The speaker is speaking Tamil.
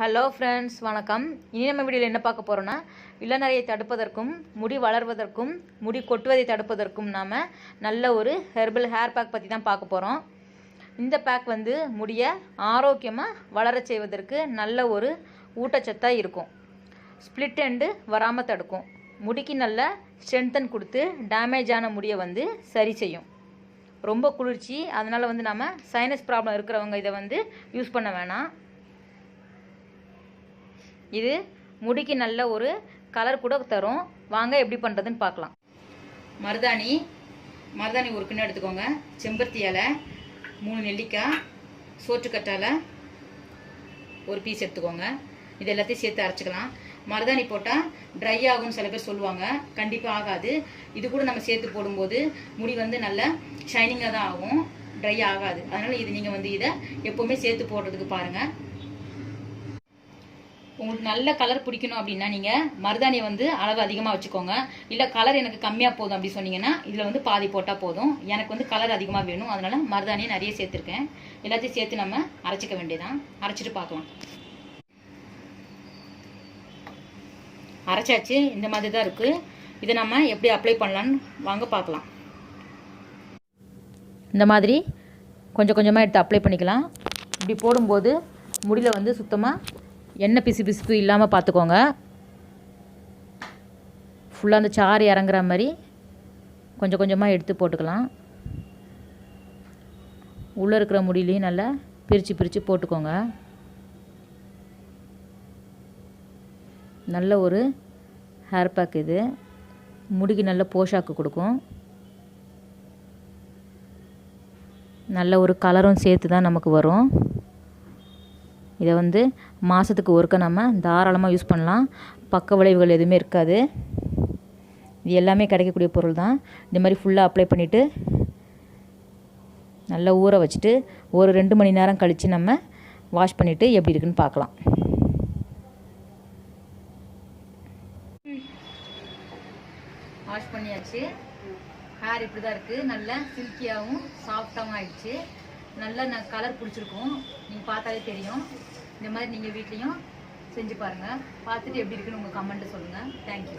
ஹலோ ஃப்ரெண்ட்ஸ் வணக்கம். இனி நம்ம வீடியோவில் என்ன பார்க்க போகிறோன்னா இளநரையை தடுப்பதற்கும் முடி வளர்வதற்கும் முடி கொட்டுவதை தடுப்பதற்கும் நாம் நல்ல ஒரு ஹெர்பல் ஹேர் பேக் பற்றி தான் பார்க்க போகிறோம் இந்த பேக் வந்து முடியை ஆரோக்கியமாக வளரச் செய்வதற்கு நல்ல ஒரு ஊட்டச்சத்தாக இருக்கும். ஸ்ப்ளிட் எண்டு வராமல் தடுக்கும். முடிக்கு நல்ல ஸ்ட்ரென்தன் கொடுத்து டேமேஜ் ஆன முடியை வந்து சரி செய்யும். ரொம்ப குளிர்ச்சி அதனால் வந்து நம்ம சைனஸ் ப்ராப்ளம் இருக்கிறவங்க இதை வந்து யூஸ் பண்ண வேணாம். இது முடிக்கு நல்ல ஒரு கலர் கூட தரும். வாங்க எப்படி பண்ணுறதுன்னு பார்க்கலாம். மருதாணி மருதாணி ஒரு கிண்ணம் எடுத்துக்கோங்க. செம்பருத்தி இலை மூணு நெல்லிக்காய் சோற்றுக்கற்றாழை ஒரு பீஸ் எடுத்துக்கோங்க. இது எல்லாத்தையும் சேர்த்து அரைச்சிக்கலாம். மருதாணி போட்டால் ட்ரை ஆகும்னு சில பேர் சொல்லுவாங்க. கண்டிப்பாக ஆகாது. இது கூட நம்ம சேர்த்து போடும்போது முடி வந்து நல்ல ஷைனிங்காக தான் ஆகும். ட்ரை ஆகாது. அதனால் இது நீங்கள் வந்து இதை எப்போவுமே சேர்த்து போடுறதுக்கு பாருங்கள் உங்களுக்கு நல்ல கலர் பிடிக்கணும் அப்படின்னா நீங்கள் மருதாணியை வந்து அளவு அதிகமாக வச்சுக்கோங்க. இல்லை கலர் எனக்கு கம்மியாக போதும் அப்படி சொன்னீங்கன்னா இதில் வந்து பாதி போட்டால் போதும். எனக்கு வந்து கலர் அதிகமாக வேணும். அதனால் மருதாணியை நிறைய சேர்த்துருக்கேன். எல்லாத்தையும் சேர்த்து நம்ம அரைச்சிக்க வேண்டியதான் அரைச்சிட்டு பார்க்கலாம். அரைச்சாச்சு. இந்த மாதிரி தான் இருக்குது இதை நம்ம எப்படி அப்ளை பண்ணலான்னு வாங்க பார்க்கலாம். இந்த மாதிரி கொஞ்சம் கொஞ்சமாக எடுத்து அப்ளை பண்ணிக்கலாம். இப்படி போடும்போது முடியில் வந்து சுத்தமாக எண்ணெய் பிசு பிசுப்பு இல்லாமல் பார்த்துக்கோங்க ஃபுல்லாக அந்த சாறு இறங்குற மாதிரி கொஞ்சம் கொஞ்சமாக எடுத்து போட்டுக்கலாம். உள்ளே இருக்கிற முடியிலையும் நல்லா பிரித்து பிரித்து போட்டுக்கோங்க. நல்ல ஒரு ஹேர் பேக் இது. முடிக்கு நல்ல போஷாக்கு கொடுக்கும். நல்ல ஒரு கலரும் சேர்த்து தான் நமக்கு வரும். இதை வந்து மாதத்துக்கு ஒருக்க நம்ம தாராளமாக யூஸ் பண்ணலாம். பக்க விளைவுகள் எதுவுமே இருக்காது. இது எல்லாமே கிடைக்கக்கூடிய பொருள் தான். இந்த மாதிரி ஃபுல்லாக அப்ளை பண்ணிவிட்டு நல்லா ஊற வச்சுட்டு ஒரு ரெண்டு மணி நேரம் கழித்து நம்ம வாஷ் பண்ணிவிட்டு எப்படி இருக்குன்னு பார்க்கலாம். வாஷ் பண்ணியாச்சு. ஹேர் இப்படி தான் இருக்குது நல்லா சில்கியாகவும் சாஃப்டாகவும் ஆயிடுச்சு. நல்லா நான் கலர் பிடிச்சிருக்கும். நீங்கள் பார்த்தாலே தெரியும். இந்த மாதிரி நீங்கள் வீட்லேயும் செஞ்சு பாருங்கள் பார்த்துட்டு எப்படி இருக்குன்னு உங்கள் கமெண்ட்டை சொல்லுங்கள் தேங்க்யூ